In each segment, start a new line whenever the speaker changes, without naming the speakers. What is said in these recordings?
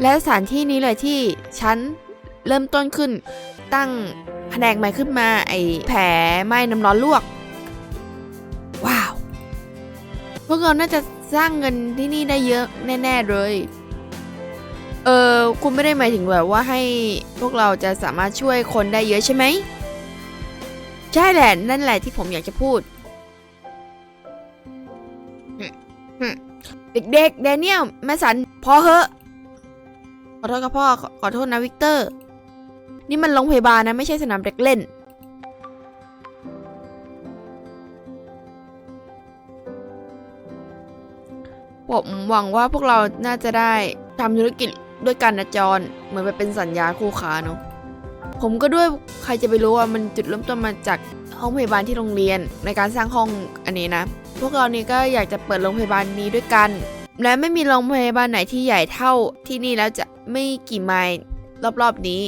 และสถานที่นี้เลยที่ฉันเริ่มต้นขึ้น ตั้งแผนกใหม่ขึ้นมาไอ้แผลไหม้น้ำร้อนลวก ว้าว พวกเราน่าจะสร้างเงินที่นี่ได้เยอะแน่ ๆ เลย เออคุณไม่ได้หมายถึงแบบว่าให้พวกเราจะสามารถช่วยคนได้เยอะใช่ไหม ใช่แหละนั่นแหละที่ผมอยากจะพูด เด็กๆแดเนียลแม่สันพอเหอะ อโทษครับพ่อขอขอโทษนะวิกเตอร์ นี่มันโรงพยาบาลนะ ไม่ใช่สนามเด็กเล่น ผมหวังว่าพวกเราน่าจะได้ทำธุรกิจด้วยกันนะจอนเหมือนไปเป็นสัญญาคู่ค้าเนาะผมก็ด้วยใครจะไปรู้ว่ามันจุดเริ่มต้นมาจากห้องพยาบาลที่โรงเรียนในการสร้างห้องอันนี้นะ พวกเรานี่ก็อยากจะเปิดโรงพยาบาลนี้ด้วยกัน และไม่มีโรงพยาบาลไหนที่ใหญ่เท่าที่นี่แล้วจะไม่กี่ไมล์รอบๆนี้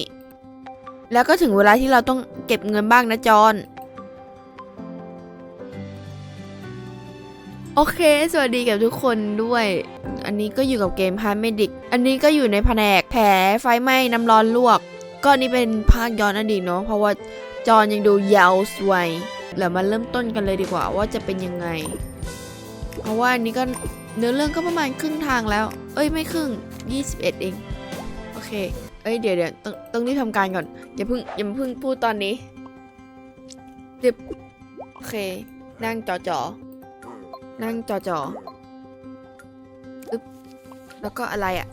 แล้วก็ถึงเวลาที่เราต้องเก็บเงินบ้างนะจอนโอเค สวัสดีกับทุกคนด้วย อันนี้ก็อยู่กับเกมพาร์เมดิก อันนี้ก็อยู่ในแผนกแผลไฟไหม้น้ำร้อนลวก ก็นนี่เป็นภาคย้อนอดีตเนาะ เพราะว่าจอนยังดูยาวสวย แล้วมาเริ่มต้นกันเลยดีกว่าว่าจะเป็นยังไง เพราะว่าอันนี้ก็ เนื้อเรื่องก็ประมาณครึ่งทางแล้ว เอ้ยไม่ครึ่ง 21 เอง โอเค เอ้ยเดี๋ยวเดี๋ยวต้องต้องรีบทำการก่อน อย่าเพิ่งอย่าเพิ่งพูดตอนนี้รีบโอเค นั่งจอจอนั่งจอจออึ๊บแล้วก็อะไรอะ่ะ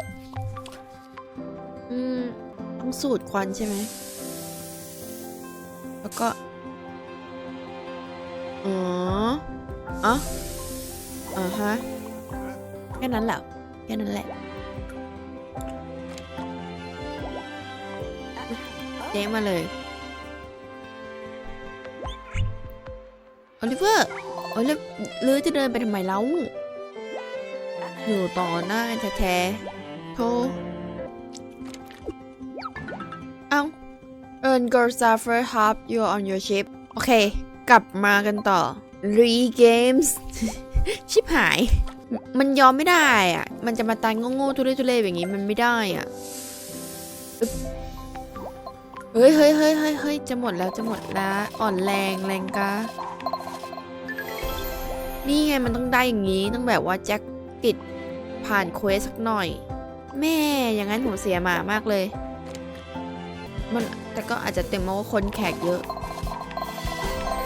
อืม ต้องสูดควันใช่ไหม แล้วก็ อ๋อ อ๋ออ่าฮะ ค่นั้นแหละแค่นั้นแหละเจ๊มาเลยโอลิเวอร์โอลิหรือจะเดินไปทำไมเล่าอยู่ต่อหน้าแท้ๆโธ่เอ้า Earn Girl Suffer Half you on your ship โอเค กลับมากันต่อ Re Games ชิบหาย มันยอมไม่ได้อะ มันจะมาตายโง่ๆทุเรศทุเรศอย่างงี้มันไม่ได้อะ เฮ้ยเฮ้ยเฮ้ยเฮ้ยเฮ้ยจะหมดแล้วจะหมดแล้วอ่อนแรงแรงกานี่ไงมันต้องได้อย่างนี้ต้องแบบว่าแจ็คติดผ่านเควสสักหน่อย แม่อย่างนั้นผมเสียหมามากเลย มันแต่ก็อาจจะเต็มเพราว่าคนแขกเยอะ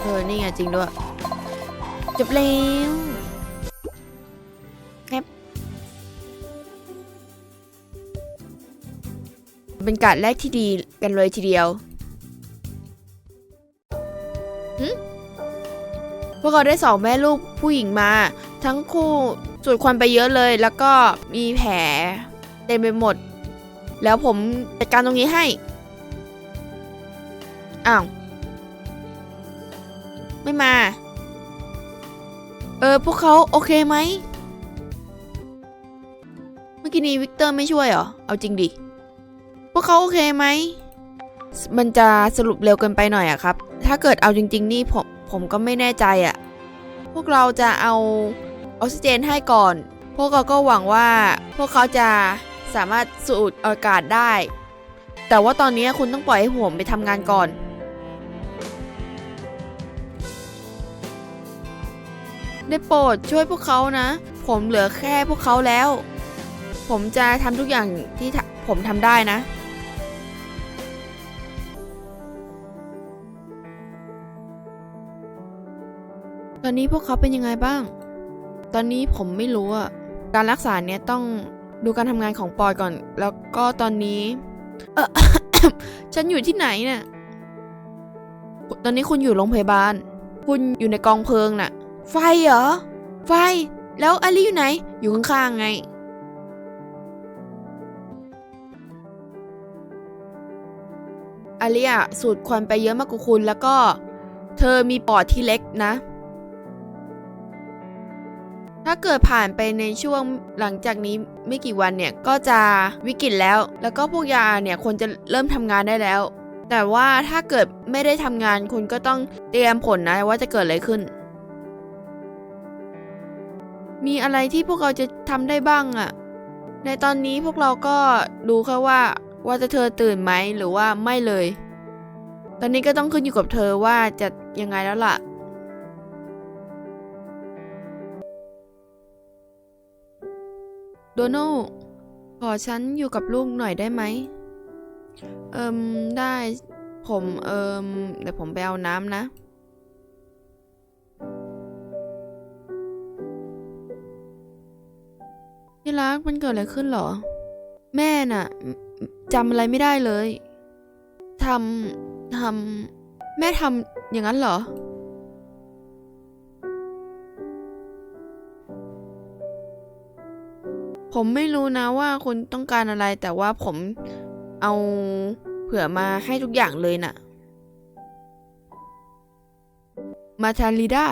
เออ นี่ไงจริงด้วย จบแล้ว เป็นการแรกที่ดีกันเลยทีเดียวหึพวกเราได้สองแม่ลูกผู้หญิงมา ทั้งคู่สูดควันไปเยอะเลย แล้วก็มีแผลเต็มไปหมด แล้วผมจัดการตรงนี้ให้ อ้าว ไม่มา เออ พวกเขาโอเคไหม เมื่อกี้นี้วิกเตอร์ไม่ช่วยเหรอ เอาจริงดิ วกเขาโอเคไหม มันจะสรุปเร็วเกินไปหน่อยอะครับ ถ้าเกิดเอาจริง ๆ นี่ผมผมก็ไม่แน่ใจอะพวกเราจะเอาออกซิเจนให้ก่อน พวกเราก็หวังว่าพวกเขาจะสามารถสูดอากาศได้ แต่ว่าตอนนี้คุณต้องปล่อยให้ผมไปทำงานก่อนได้โปรดช่วยพวกเขานะ ผมเหลือแค่พวกเขาแล้ว ผมจะทำทุกอย่างที่ผมทำได้นะ อนนี้พวกเขาเป็นยังไงบ้าง ตอนนี้ผมไม่รู้อะการรักษาเนี่ยต้องดูการทำงานของปอยก่อน แล้วก็ตอนนี้ เออ ฉันอยู่ที่ไหนเนี่ยตอนนี้คุณอยู่โรงพยาบาล คุณอยู่ในกองเพลิงน่ะ ไฟเหรอ ไฟ แล้วอลิอยู่ไหน อยู่ข้างๆไง อลิอะสูดควันไปเยอะมากกว่าคุณแล้วก็ เธอมีปอดที่เล็กนะ ถ้าเกิดผ่านไปในช่วงหลังจากนี้ไม่กี่วันเนี่ยก็จะวิกฤตแล้ว แล้วก็พวกยาเนี่ยควรจะเริ่มทำงานได้แล้ว แต่ว่าถ้าเกิดไม่ได้ทำงานคุณก็ต้องเตรียมผลนะว่าจะเกิดอะไรขึ้น มีอะไรที่พวกเราจะทำได้บ้างอะในตอนนี้พวกเราก็ดูแค่ว่าว่าจะเธอตื่นไหมหรือว่าไม่เลย ตอนนี้ก็ต้องขึ้นอยู่กับเธอว่าจะยังไงแล้วล่ะ โดนัลขอฉันอยู่กับลูกหน่อยได้ไหม เอิมได้ ผมเอิมเดี๋ยวผมไปเอาน้ำนะ ที่รักมันเกิดอะไรขึ้นเหรอ แม่น่ะจำอะไรไม่ได้เลยทำทำแม่ทำอย่างนั้นเหรอ ผมไม่รู้นะว่าคุณต้องการอะไร แต่ว่าผมเอาเผื่อมาให้ทุกอย่างเลยน่ะ มาทานลีดา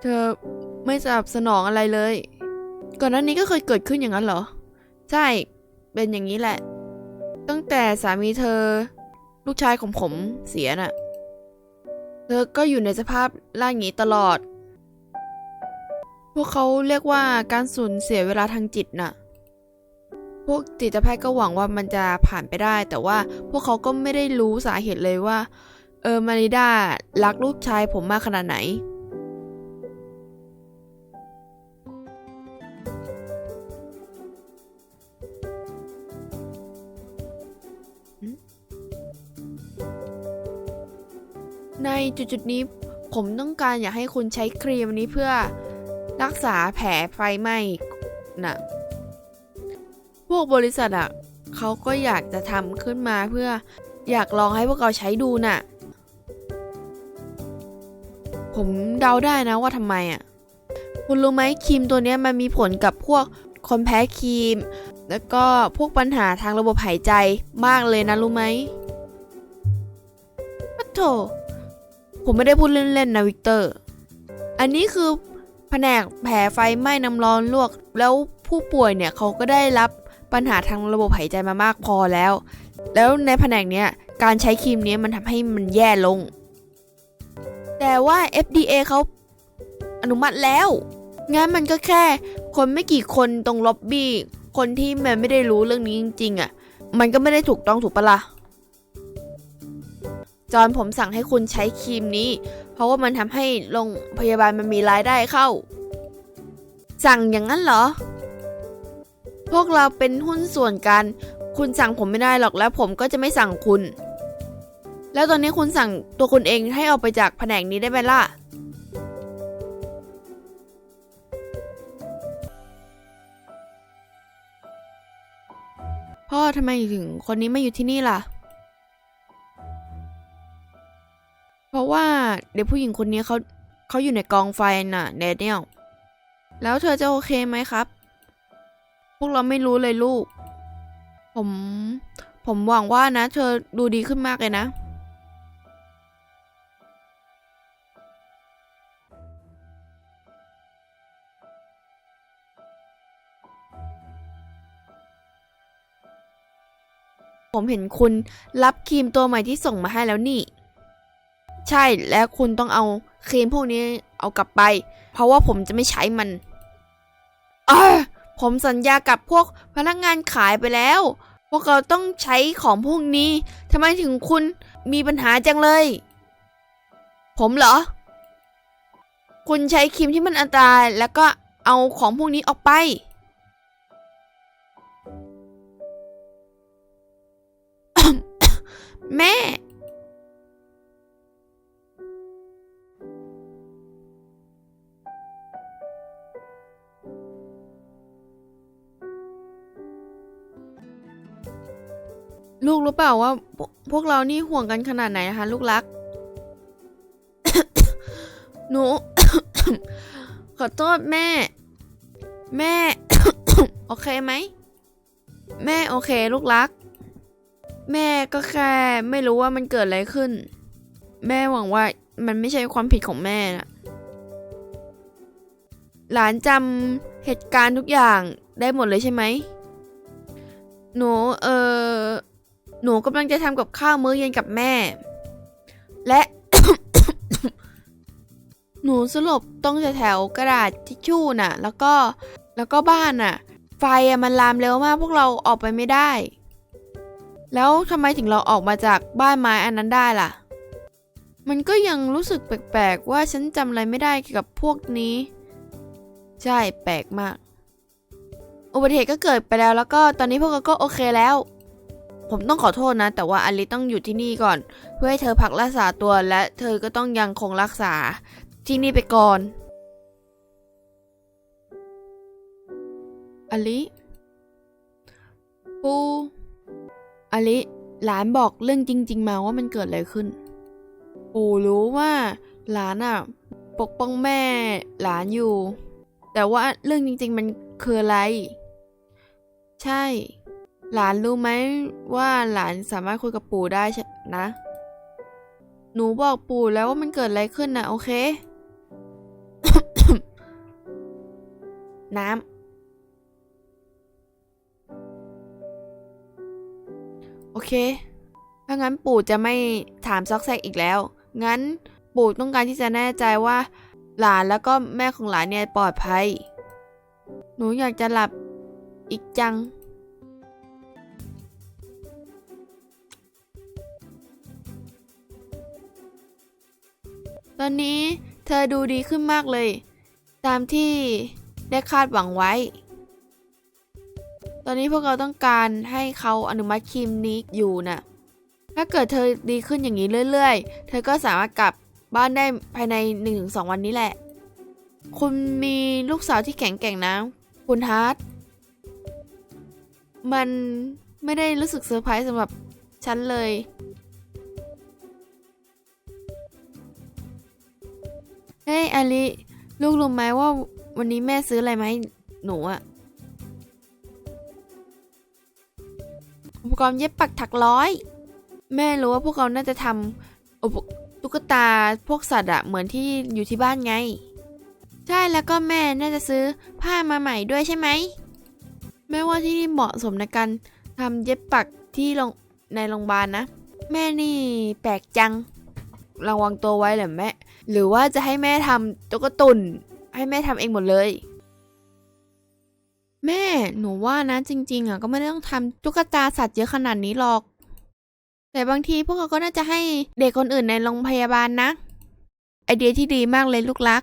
เธอไม่สนับสนองอะไรเลย ก่อนหน้านี้ก็เคยเกิดขึ้นอย่างนั้นเหรอ ใช่ เป็นอย่างนี้แหละ ตั้งแต่สามีเธอ ลูกชายของผมเสียน่ะ เธอก็อยู่ในสภาพล่างนี้ตลอด พวกเขาเรียกว่าการสูญเสียเวลาทางจิตน่ะ พวกจิตแพทย์ก็หวังว่ามันจะผ่านไปได้ แต่ว่าพวกเขาก็ไม่ได้รู้สาเหตุเลยว่า เออมาริดารักลูกชายผมมากขนาดไหน ในจุดๆนี้ผมต้องการอยากให้คุณใช้ครีมนี้เพื่อรักษาแผลไฟไหม้น่ะพวกบริษัทอะเขาก็อยากจะทำขึ้นมาเพื่ออยากลองให้พวกเราใช้ดูน่ะ ผมเดาได้นะว่าทำไมอะคุณรู้ไหมครีมตัวนี้มันมีผลกับพวกคนแพ้ครีม แล้วก็พวกปัญหาทางระบบหายใจมากเลยนะรู้ไหมปะโถ ผมไม่ได้พูดเล่นๆนะวิกเตอร์ อันนี้คือแผนกแผลไฟไหม้น้ำร้อนลวก แล้วผู้ป่วยเนี่ยเขาก็ได้รับปัญหาทางระบบหายใจมามากพอแล้ว แล้วในแผนกเนี้ยการใช้ครีมนี้มันทำให้มันแย่ลง แต่ว่า FDA เขาอนุมัติแล้ว งั้นมันก็แค่คนไม่กี่คนตรงล็อบบี้ คนที่มันไม่ได้รู้เรื่องนี้จริงๆอะ่ะ มันก็ไม่ได้ถูกต้องถูกปะละ่ะ จอห์นผมสั่งให้คุณใช้ครีมนี้ เพราะว่ามันทำให้โรงพยาบาลมันมีรายได้เข้า สั่งอย่างนั้นเหรอ พวกเราเป็นหุ้นส่วนกัน คุณสั่งผมไม่ได้หรอกแล้วผมก็จะไม่สั่งคุณ แล้วตอนนี้คุณสั่งตัวคุณเองให้ออกไปจากแผนกนี้ได้ไหมล่ะพ่อทำไมถึงคนนี้ไมาอยู่ที่นี่ล่ะ เพราะว่าเด็กผู้หญิงคนนี้เขาเขาอยู่ในกองไฟน่ะแดเนียลแล้วเธอจะโอเคไหมครับ พวกเราไม่รู้เลยลูก ผม ผมหวังว่านะ เธอดูดีขึ้นมากเลยนะ ผมเห็นคุณรับครีมตัวใหม่ที่ส่งมาให้แล้วนี่ ใช่และคุณต้องเอาครีมพวกนี้เอากลับไป เพราะว่าผมจะไม่ใช้มันเออผมสัญญากับพวกพนักงานขายไปแล้ว พวกเราต้องใช้ของพวกนี้ทำไมถึงคุณมีปัญหาจังเลย ผมเหรอ คุณใช้ครีมที่มันอันตรายแล้วก็เอาของพวกนี้ออกไป แม่ ลูกรู้เปล่าว่าพวพวกเรานี่ห่วงกันขนาดไหนนะคะลูกรัก หนู ขอโทษแม่ แม่ โอเคไหม แม่โอเคลูกรัก แม่ก็แค่ไม่รู้ว่ามันเกิดอะไรขึ้น แม่หวังว่ามันไม่ใช่ความผิดของแม่นะหลานจำเหตุการณ์ทุกอย่างได้หมดเลยใช่ไหมหนูเออ หนูกำลังจะทำกับข้าวมื้อเย็นกับแม่ และ หนูสลบตรงแถวกระดาษทิชชู่น่ะ แล้วก็แล้วก็บ้านน่ะ ไฟอะมันลามเร็วมากพวกเราออกไปไม่ได้ แล้วทำไมถึงเราออกมาจากบ้านไม้อันนั้นได้ล่ะ มันก็ยังรู้สึกแปลกๆว่าฉันจำอะไรไม่ได้เกี่ยวกับพวกนี้ ใช่แปลกมากอุบัติเหตุก็เกิดไปแล้วแล้วก็ตอนนี้พวกเราก็โอเคแล้ว ผมต้องขอโทษนะ แต่ว่าอลิต้องอยู่ที่นี่ก่อน เพื่อให้เธอพักรักษาตัวและเธอก็ต้องยังคงรักษาที่นี่ไปก่อนอลิปูอลิหลานบอกเรื่องจริง ๆ มาว่ามันเกิดอะไรขึ้น ปู่รู้ว่าหลานอะปกป้องแม่หลานอยู่ แต่ว่าเรื่องจริง ๆ มันคืออะไร ใช่ หลานรู้ไหมว่าหลานสามารถคุยกับปู่ได้ใช่นะ หนูบอกปู่แล้วว่ามันเกิดอะไรขึ้นนะโอเค น้ำ โอเค ถ้างั้นปู่จะไม่ถามซอกแซกอีกแล้ว งั้นปู่ต้องการที่จะแน่ใจว่า หลานแล้วก็แม่ของหลานเนี่ยปลอดภัย หนูอยากจะหลับอีกจัง ตอนนี้เธอดูดีขึ้นมากเลย ตามที่ได้คาดหวังไว้ ตอนนี้พวกเราต้องการให้เขาอนุมัติครีมนี้อยู่น่ะ ถ้าเกิดเธอดีขึ้นอย่างนี้เรื่อย ๆ เธอก็สามารถกลับบ้านได้ภายใน 1-2 วันนี้แหละ คุณมีลูกสาวที่แข็งแกร่งนะ คุณฮาร์ดมันไม่ได้รู้สึกเซอร์ไพรส์สำหรับฉันเลย ฮ้ยอลิลูกรู้ไหมว่าวันนี้แม่ซื้ออะไรมาให้หนูอะอุปกรณ์เย็บปักถักร้อย แม่รู้ว่าพวกเราน่าจะทำตุ๊กตาพวกสัตว์อะเหมือนที่อยู่ที่บ้านไง ใช่แล้วก็แม่น่าจะซื้อผ้ามาใหม่ด้วยใช่ไหมแม่ว่าที่นี่เหมาะสมในการทำเย็บปักที่โรงในโรงพยาบาลนะ แม่นี่แปลกจังระวังตัวไว้เหรอแม่ หรือว่าจะให้แม่ทำตุ๊กตุนให้แม่ทำเองหมดเลย แม่หนูว่านะจริง ๆอะก็ไม่ต้องทำตุ๊กตาสัตว์เยอะขนาดนี้หรอก แต่บางทีพวกเราก็น่าจะให้เด็กคนอื่นในโรงพยาบาลนะ ไอเดียที่ดีมากเลยลูกรัก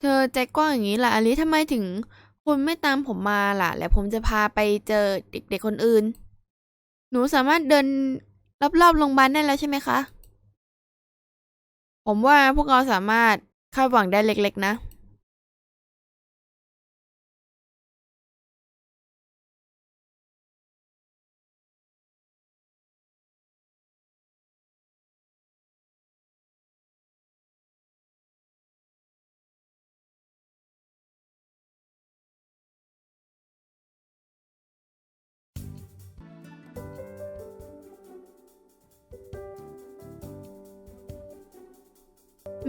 เธอใจกว้างอย่างนี้ล่ะอลิทำไมถึงคุณไม่ตามผมมาล่ะ แล้วผมจะพาไปเจอเด็กๆคนอื่น หนูสามารถเดินรอบๆโรงพยาบาลได้แล้วใช่ไหมคะ ผมว่าพวกเราสามารถคาดหวังได้เล็กๆนะ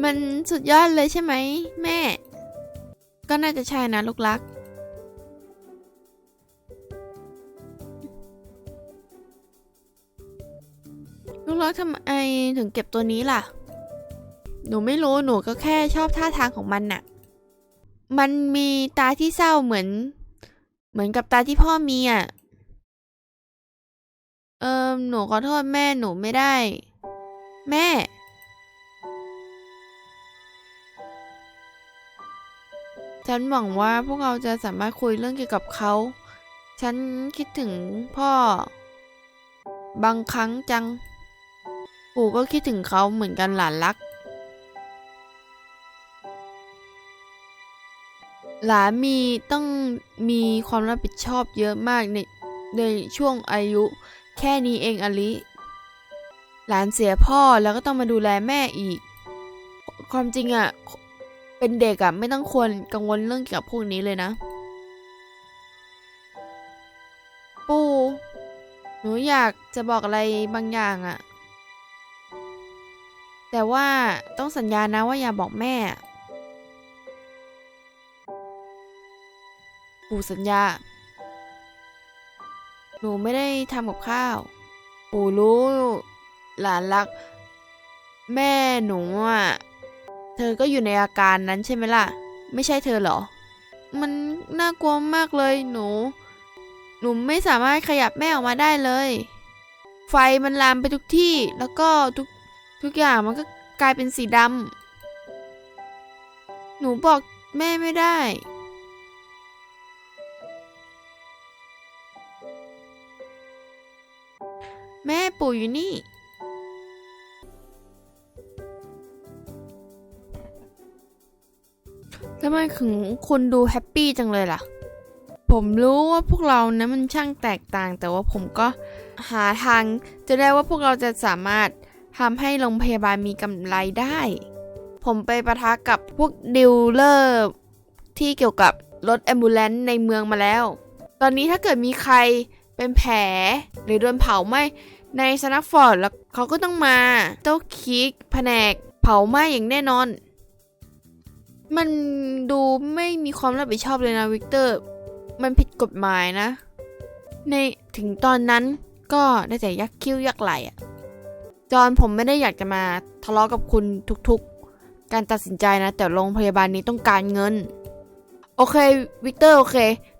มันสุดยอดเลยใช่ไหม แม่ ก็น่าจะใช่นะลูกรัก ลูกรักทำไมถึงเก็บตัวนี้ล่ะ หนูไม่รู้หนูก็แค่ชอบท่าทางของมันน่ะ มันมีตาที่เศร้าเหมือน เหมือนกับตาที่พ่อมีอะ เออหนูขอโทษแม่หนูไม่ได้ แม่ ฉันหวังว่าพวกเราจะสามารถคุยเรื่องเกี่ยวกับเขา ฉันคิดถึงพ่อ บางครั้งจัง ปู่ก็คิดถึงเขาเหมือนกันหลานรัก หลานมีต้องมีความรับผิดชอบเยอะมากในในช่วงอายุ แค่นี้เองอลิ หลานเสียพ่อแล้วก็ต้องมาดูแลแม่อีก ความจริงอะ่ะ เป็นเด็กอะ่ะไม่ต้องควรกังวลเรื่องเกี่ยวกับพวกนี้เลยนะ ปู่ หนูอยากจะบอกอะไรบางอย่างอะ่ะแต่ว่าต้องสัญญานะว่าอย่าบอกแม่ ปู่สัญญา หนูไม่ได้ทำกับข้าว ปู่รู้ หลานรัก แม่หนูอะ เธอก็อยู่ในอาการนั้นใช่ไหมล่ะ ไม่ใช่เธอเหรอ มันน่ากลัวมากเลยหนู หนูไม่สามารถขยับแม่ออกมาได้เลย ไฟมันลามไปทุกที่ แล้วก็ทุกทุกอย่างมันก็กลายเป็นสีดำ หนูบอกแม่ไม่ได้ แม่ปู่อยู่นี่ำไมถึงคุณดูแฮปปี้จังเลยล่ะ ผมรู้ว่าพวกเรานะมันช่างแตกต่าง แต่ว่าผมก็หาทางจะได้ว่าพวกเราจะสามารถทำให้โรงพยาบาลมีกำไรได้ ผมไปประทะกับพวกดิลเลอร์ที่เกี่ยวกับรถแอมบูเลนต์ในเมืองมาแล้ว ตอนนี้ถ้าเกิดมีใครเป็นแผลหรือโดนเผาไหม้ในสนักฟอร์ดแล้วเขาก็ต้องมาเต้าคิกแผนกเผาไหม้อย่างแน่นอน มันดูไม่มีความรับผิดชอบเลยนะวิกเตอร์ มันผิดกฎหมายนะ ในถึงตอนนั้นก็ได้แต่ยักคิ้วยักไหลอะจอห์นผมไม่ได้อยากจะมาทะเลาะกับคุณทุกๆ การตัดสินใจนะ แต่โรงพยาบาลนี้ต้องการเงิน โอเควิกเตอร์โอเค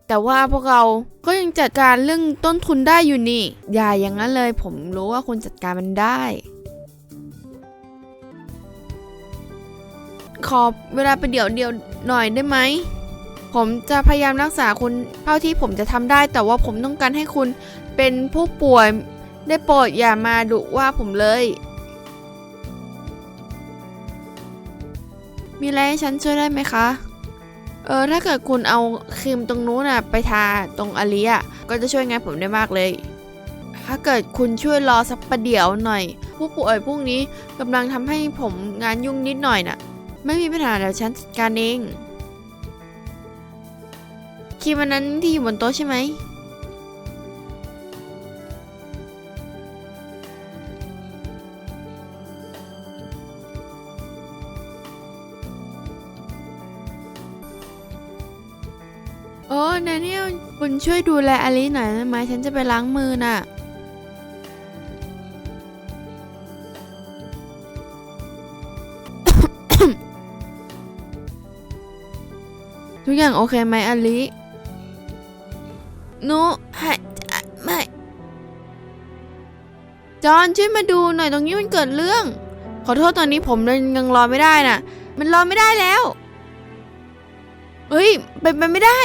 แต่ว่าพวกเราก็ยังจัดการเรื่องต้นทุนได้อยู่นี่ อย่าอย่างนั้นเลย ผมรู้ว่าคุณจัดการมันได้ ขอเวลาไปเดี๋ยวเดียวหน่อยได้ไหม ผมจะพยายามรักษาคุณเท่าที่ผมจะทำได้ แต่ว่าผมต้องการให้คุณเป็นผู้ป่วยได้โปรดอย่ามาดุว่าผมเลย มีอะไรให้ฉันช่วยได้ไหมคะ เออถ้าเกิดคุณเอาครีมตรงนู้นน่ะไปทาตรงอลิอะก็จะช่วยงานผมได้มากเลย ถ้าเกิดคุณช่วยรอสักประเดี๋ยวหน่อย ผู้ป่วยพวกนี้กำลังทำให้ผมงานยุ่งนิดหน่อยน่ะ ไม่มีปัญหาเดี๋ยวฉันจัดการเองครีมอันนั้นที่อยู่บนโต๊ะใช่ไหม โอ้แดเนียลคุณช่วยดูแลอลิหน่อยได้ไหมฉันจะไปล้างมือน่ะ ทุกอย่างโอเคไหมอลิหนูให้จไม่จอห์นช่วยมาดูหน่อยตรงนี้มันเกิดเรื่อง ขอโทษตอนนี้ผมยังรอไม่ได้น่ะ มันรอไม่ได้แล้ว เฮ้ยเป็นไปไม่ได้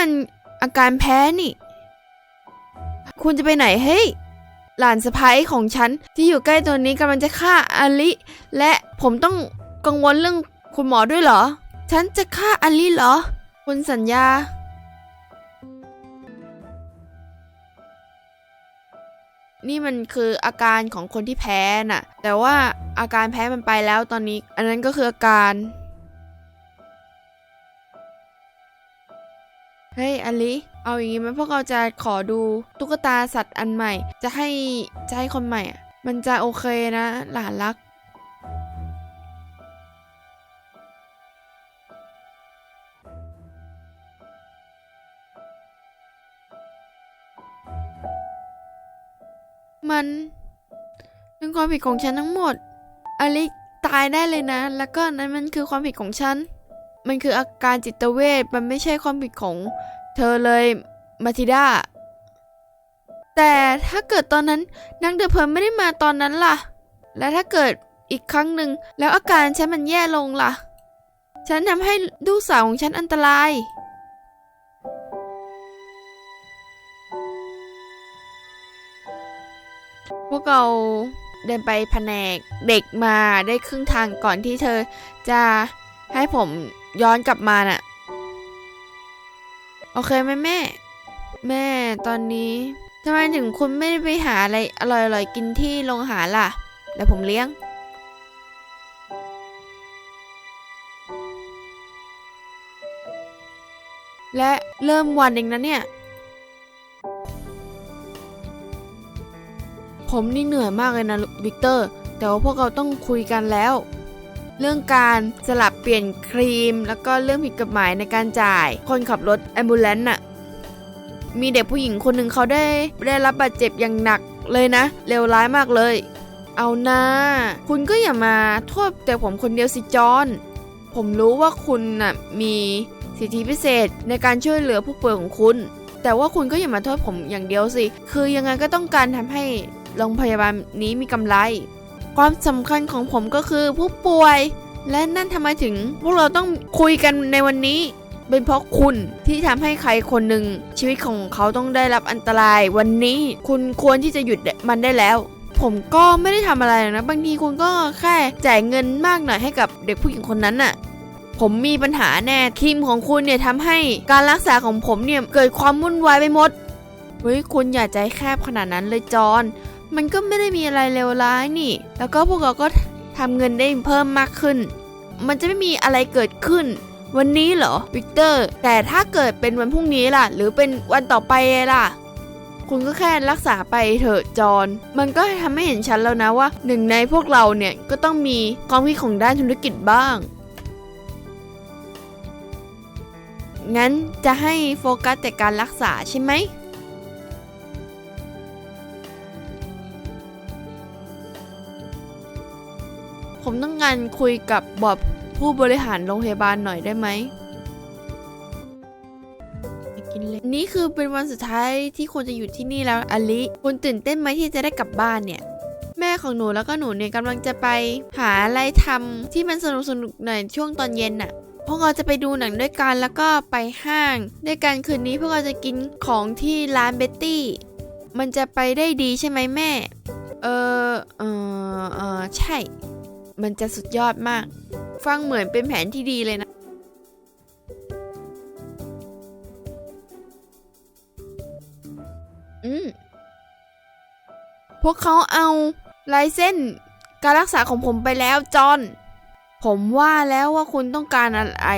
มันอาการแพ้นี่ คุณจะไปไหนเฮ้ยหลานสะพ้ายของฉันที่อยู่ใกล้ตัวนี้กำลังจะฆ่าอลิ และผมต้องกังวลเรื่องคุณหมอด้วยเหรอ ฉันจะฆ่าอลิเหรอ คุณสัญญา นี่มันคืออาการของคนที่แพ้น่ะ แต่ว่าอาการแพ้มันไปแล้วตอนนี้ อันนั้นก็คืออาการ เฮ้ยอลิ เอาอย่างงี้ไหมพวกเราจะขอดูตุ๊กตาสัตว์อันใหม่ จะให้จะให้คนใหม่อะ มันจะโอเคนะ หลานรัก มันเป็นความผิดของฉันทั้งหมด อลิตายได้เลยนะ แล้วก็นั้นมันคือความผิดของฉัน มันคืออาการจิตเวชมันไม่ใช่ความผิดของเธอเลยมาทิดาแต่ถ้าเกิดตอนนั้นนางเดอเพิร์ลไม่ได้มาตอนนั้นล่ะ และถ้าเกิดอีกครั้งหนึ่งแล้วอาการฉันมันแย่ลงล่ะ ฉันทำให้ลูกสาวของฉันอันตราย พวกเราเดินไปแผนกเด็กมาได้ครึ่งทางก่อนที่เธอจะให้ผม ย้อนกลับมาน่ะ โอเคไหมแม่ แม่ตอนนี้ทำไมถึงคุณไม่ได้ไปหาอะไรอร่อยๆกินที่โรงอาหารล่ะเดี๋ยวผมเลี้ยง และเริ่มวันเองนะเนี่ย ผมนี่เหนื่อยมากเลยนะวิกเตอร์ แต่ว่าพวกเราต้องคุยกันแล้ว เรื่องการสลับเปลี่ยนครีม แล้วก็เรื่องผิดกฎหมายในการจ่าย คนขับรถแอมบูเลนต์น่ะมีเด็กผู้หญิงคนหนึ่งเขาได้ได้รับบาดเจ็บอย่างหนักเลยนะเลวร้ายมากเลย เอานะคุณก็อย่ามาโทษแต่ผมคนเดียวสิจอนผมรู้ว่าคุณน่ะมีสิทธิพิเศษในการช่วยเหลือผู้ป่วยของคุณ แต่ว่าคุณก็อย่ามาโทษผมอย่างเดียวสิ คือยังไงก็ต้องการทำให้โรงพยาบาลนี้มีกำไร ความสำคัญของผมก็คือผู้ป่วย และนั่นทำไมถึง พวกเราต้องคุยกันในวันนี้ เป็นเพราะคุณที่ทำให้ใครคนหนึ่ง ชีวิตของเขาต้องได้รับอันตราย วันนี้คุณควรที่จะหยุดมันได้แล้ว ผมก็ไม่ได้ทำอะไรหรอกนะบางทีคุณก็แค่จ่ายเงินมากหน่อยให้กับเด็กผู้หญิงคนนั้นน่ะผมมีปัญหาแน่ครีมของคุณเนี่ยทำให้การรักษาของผมเนี่ยเกิดความวุ่นวายไปหมดเฮ้ยคุณอย่าใจแคบขนาดนั้นเลยจอน มันก็ไม่ได้มีอะไรเลวร้ายนี่ แล้วก็พวกเราก็ทำเงินได้เพิ่มมากขึ้น มันจะไม่มีอะไรเกิดขึ้น วันนี้เหรอวิกเตอร์ แต่ถ้าเกิดเป็นวันพรุ่งนี้ล่ะ หรือเป็นวันต่อไปล่ะ คุณก็แค่รักษาไปเถอะจอน มันก็ทำให้เห็นชัดแล้วนะว่า หนึ่งในพวกเราเนี่ยก็ต้องมีความคิดของด้านธุรกิจบ้างงั้นจะให้โฟกัสแต่การรักษาใช่ไหม ผมต้องการคุยกับบอบผู้บริหารโรงพยาบาลหน่อยได้ไหมไปกินเลยนี่คือเป็นวันสุดท้ายที่คุณจะอยู่ที่นี่แล้วอลิ คุณตื่นเต้นไหมที่จะได้กลับบ้านเนี่ย แม่ของหนูแล้วก็หนูเนี่ยกำลังจะไป หาอะไรทำที่มันสนุกสนุกๆหน่อยช่วงตอนเย็นน่ะ พวกเราจะไปดูหนังด้วยกันแล้วก็ไปห้าง ด้วยกันคืนนี้พวกเราจะกินของที่ร้านเบ็ตตี้ มันจะไปได้ดีใช่ไหมแม่ เออเออเออใช่ มันจะสุดยอดมาก ฟังเหมือนเป็นแผนที่ดีเลยนะ อืม พวกเขาเอาลายเส้นการรักษาของผมไปแล้วจอน ผมว่าแล้วว่าคุณต้องการอะไร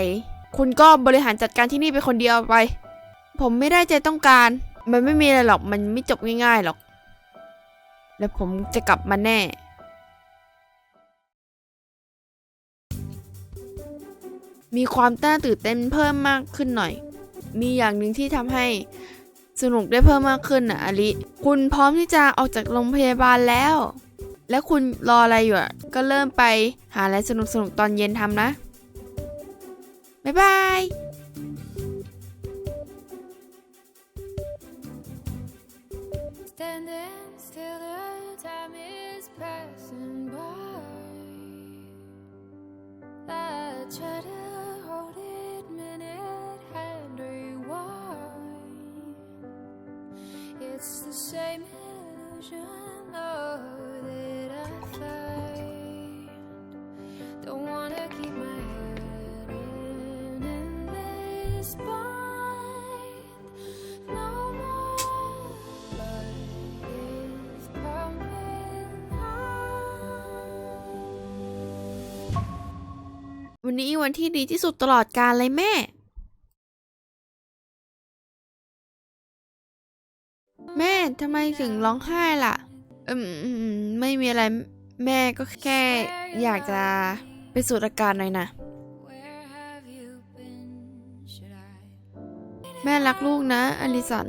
คุณก็บริหารจัดการที่นี่ไปคนเดียวไป ผมไม่ได้ใจต้องการ มันไม่มีอะไรหรอก มันไม่จบง่ายๆหรอก แล้วผมจะกลับมาแน่ มีความน่าตื่นเต้นเพิ่มมากขึ้นหน่อย มีอย่างหนึ่งที่ทำให้สนุกได้เพิ่มมากขึ้นนะอลิ คุณพร้อมที่จะออกจากโรงพยาบาลแล้ว แล้วคุณรออะไรอยู่อะ ก็เริ่มไปหาอะไรสนุกสนุกๆตอนเย็นทำนะ บ๊ายบาย
I try to It's the same illusion, oh, that I find. Don't wanna keep my head in, in this bind. No more blood is pumping high.
วันนี้วันที่ดีที่สุดตลอดกาลเลยแม่ ถึงร้องไห้ล่ะอืมอืมไม่มีอะไรแม่ก็แค่อยากจะไปสูดอากาศหน่อยนะ
Where have you been? Should I
แม่รักลูกนะอลิสัน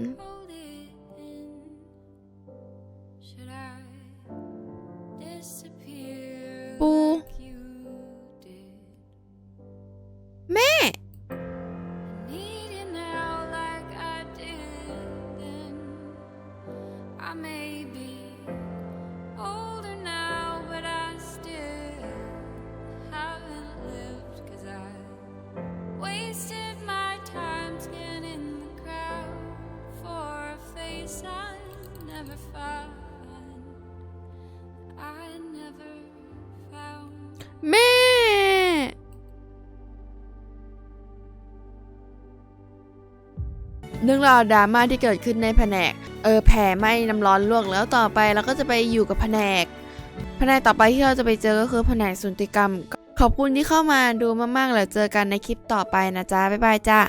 เรื่องราวดราม่าที่เกิดขึ้นในแผนก เออแผ่ไหมน้ำร้อนลวกแล้วต่อไปเราก็จะไปอยู่กับแผนก แผนกต่อไปที่เราจะไปเจอก็คือแผนกสุนติกรรม ขอบคุณที่เข้ามาดูมากๆแล้วเจอกันในคลิปต่อไปนะจ๊ะบ๊ายบายจ้า